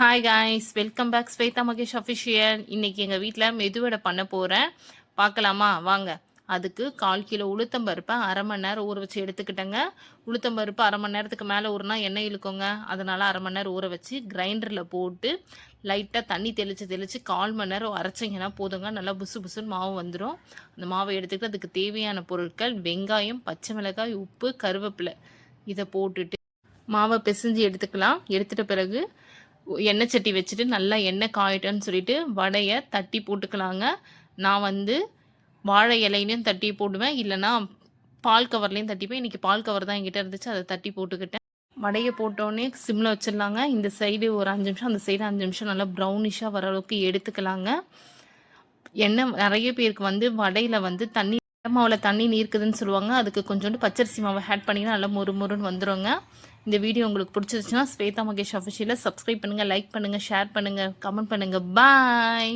Hi guys welcome back Shweta Mahesh official இன்னைக்கு எங்கள் வீட்டில் மெதுவடை பண்ண போகிறேன் பார்க்கலாமா? வாங்க. அதுக்கு கால் கிலோ உளுத்தம்பருப்பை அரை மணி நேரம் ஊற வச்சு எடுத்துக்கிட்டேங்க. உளுத்தம்பருப்பு அரை மணி நேரத்துக்கு மேலே ஊறினா எண்ணெய் இழுக்குங்க. அதனால் அரை மணி நேரம் ஊற வச்சு கிரைண்டரில் போட்டு லைட்டாக தண்ணி தெளித்து தெளித்து கால் மணி நேரம் அரைச்சிங்கன்னா போதுங்க. நல்லா புசு புசுன்னு மாவு வந்துடும் அந்த மாவை எடுத்துக்கிட்டு அதுக்கு தேவையான பொருட்கள் வெங்காயம் பச்சை மிளகாய் உப்பு கருவேப்பிலை. இதை போட்டுட்டு மாவை பிசைஞ்சு எடுத்துக்கலாம். எடுத்துகிட்ட பிறகு எண்ணெய் சட்டி வச்சுட்டு நல்லா எண்ணெய் காயிட்டோன்னு சொல்லிட்டு வடையை தட்டி போட்டுக்கலாங்க. நான் வந்து வாழை இலையிலையும் தட்டி போடுவேன். இல்லைன்னா பால் கவர்லேயும் தட்டிப்பேன். இன்றைக்கி பால் கவர் தான் என்கிட்ட இருந்துச்சு. அதை தட்டி போட்டுக்கிட்டேன். வடையை போட்டோடனே சிம்மில் வச்சிடலாங்க. இந்த சைடு ஒரு அஞ்சு நிமிஷம் அந்த சைடு அஞ்சு நிமிஷம் நல்லா ப்ரௌனிஷாக வர அளவுக்கு எடுத்துக்கலாங்க. எண்ணெய் நிறைய பேருக்கு வந்து வடையில் வந்து தண்ணி மாவில் தண்ணி நீர்க்குதுன்னு சொல்லுவாங்க. அதுக்கு கொஞ்சோண்டு பச்சரிசி மாவை ஆட் பண்ணிங்கன்னா நல்லா மொறு மொறுன்னு வந்துருங்க. இந்த வீடியோ உங்களுக்கு பிடிச்சிருச்சுன்னா ஸ்வேதா மகேஷ் அஃபிஷியலை சப்ஸ்கிரைப் பண்ணுங்கள் லைக் பண்ணுங்கள் ஷேர் பண்ணுங்கள் கமெண்ட் பண்ணுங்கள் பாய்